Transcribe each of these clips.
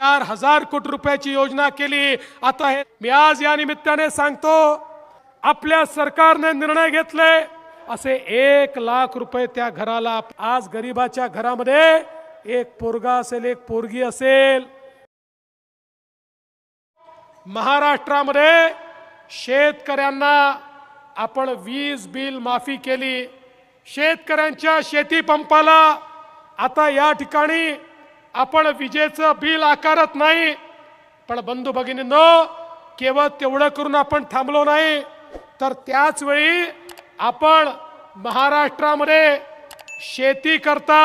चार हजार कोटी रुपयाची योजना केली. आता हे मी आज या निमित्ताने सांगतो आपल्या सरकारने निर्णय घेतले. असे एक लाख रुपये त्या घराला आज गरीबाच्या घरामध्ये एक पोरगा असेल एक पोरगी असेल. महाराष्ट्रामध्ये शेतकऱ्यांना आपण वीज बिल माफी केली. शेतकऱ्यांच्या शेती पंपाला आता या ठिकाणी आपण विजेचं बिल आकारत नाही. पण बंधू भगिनींनो केवळ तेवढं करून आपण थांबलो नाही. तर त्याच वेळी आपण महाराष्ट्रामध्ये शेती करता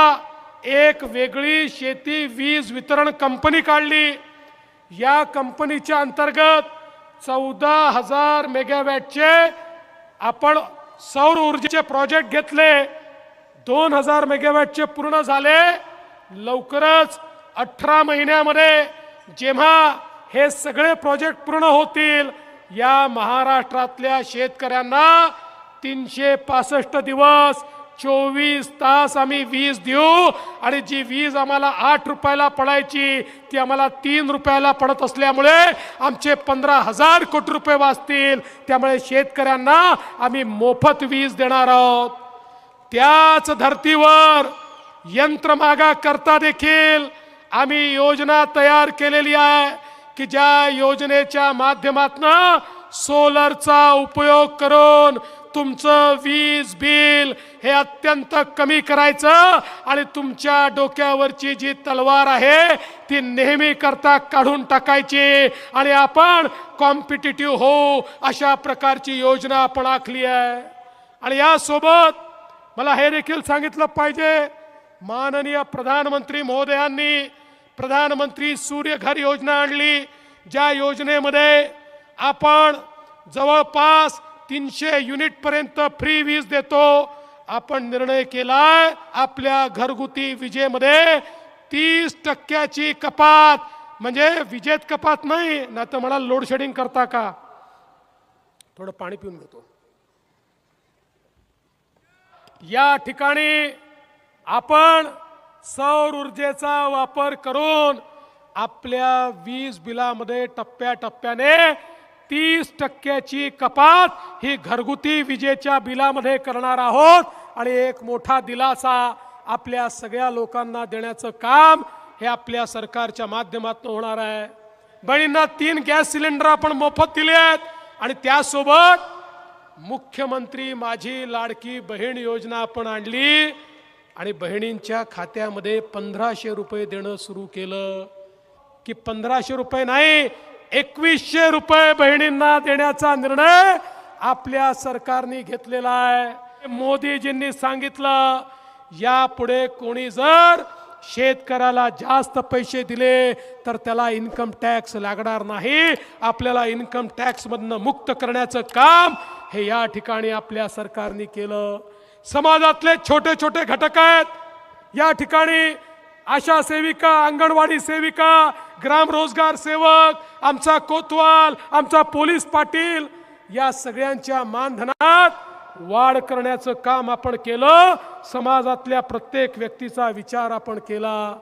एक वेगळी शेती वीज वितरण कंपनी काढली. या कंपनीच्या अंतर्गत चौदा हजार मेगावॅटचे आपण सौर ऊर्जेचे प्रोजेक्ट घेतले. दोन हजार मेगावॅटचे पूर्ण झाले. लवकरच अठरा महिन्यामध्ये जेव्हा हे सगळे प्रोजेक्ट पूर्ण होतील या महाराष्ट्रातल्या शेतकऱ्यांना तीनशे पासष्ट दिवस चोवीस तास आम्ही वीज देऊ आणि जी वीज आम्हाला आठ रुपयाला पडायची ती आम्हाला तीन रुपयाला पडत असल्यामुळे आमचे पंधरा हजार कोटी रुपये वाचतील. त्यामुळे शेतकऱ्यांना आम्ही मोफत वीज देणार आहोत. त्याच धर्तीवर यंत्रमागा करता देखील आम्ही योजना तयार केलेली आहे की ज्या योजनेच्या माध्यमातून सोलरचा उपयोग करून तुमचं वीज बिल हे अत्यंत कमी करायचं आणि तुमच्या डोक्यावरची जी तलवार आहे ती नेहमी करता काढून टाकायची आणि आपण कॉम्पिटिटिव्ह हो अशा प्रकारची योजना आपण आखली आहे. आणि यासोबत मला हे देखील सांगितलं पाहिजे माननीय प्रधानमंत्री महोदयांनी प्रधानमंत्री सूर्यघर योजना आणली. ज्या योजनेमध्ये आपण जवळपास तीनशे युनिटपर्यंत फ्री वीज देतो. आपण निर्णय केलाय आपल्या घरगुती विजेमध्ये तीस टक्क्याची कपात. म्हणजे विजेत कपात नाही ना तर मला लोडशेडिंग करता का? थोडं पाणी पिऊन घेतो. या ठिकाणी आपण सौर ऊर्जेचा वापर करून आपल्या वीज बिलामध्ये टप्प्याटप्प्याने तीस टक्क्याची कपात ही घरगुती विजेच्या बिलामध्ये करणार आहोत. आणि एक मोठा दिलासा आपल्या सगळ्या लोकांना देण्याचं काम हे आपल्या सरकारच्या माध्यमातून होणार आहे. बहिणींना तीन गॅस सिलेंडर आपण मोफत दिले आहेत. आणि त्यासोबत मुख्यमंत्री माझी लाडकी बहीण योजना आपण आणली. आणि बहिणींच्या खात्यामध्ये पंधराशे रुपये देणं सुरू केलं. की पंधराशे रुपये नाही एकवीसशे रुपये बहिणींना देण्याचा निर्णय आपल्या सरकारने घेतलेला आहे. मोदीजींनी सांगितलं यापुढे कोणी जर शेतकऱ्याला जास्त पैसे दिले तर त्याला इन्कम टॅक्स लागणार नाही. आपल्याला इन्कम टॅक्स मधनं मुक्त करण्याचं काम हे या ठिकाणी आपल्या सरकारने केलं. समाजातले छोटे छोटे घटक आहेत. या ठिकाणी आशा सेविका अंगणवाडी सेविका ग्राम रोजगार सेवक आमचा कोतवाल आमचा पोलीस पाटील या सगळ्यांच्या मानधनात वाढ करण्याचं काम आपण केलं. समाजातल्या प्रत्येक व्यक्तीचा विचार आपण केला.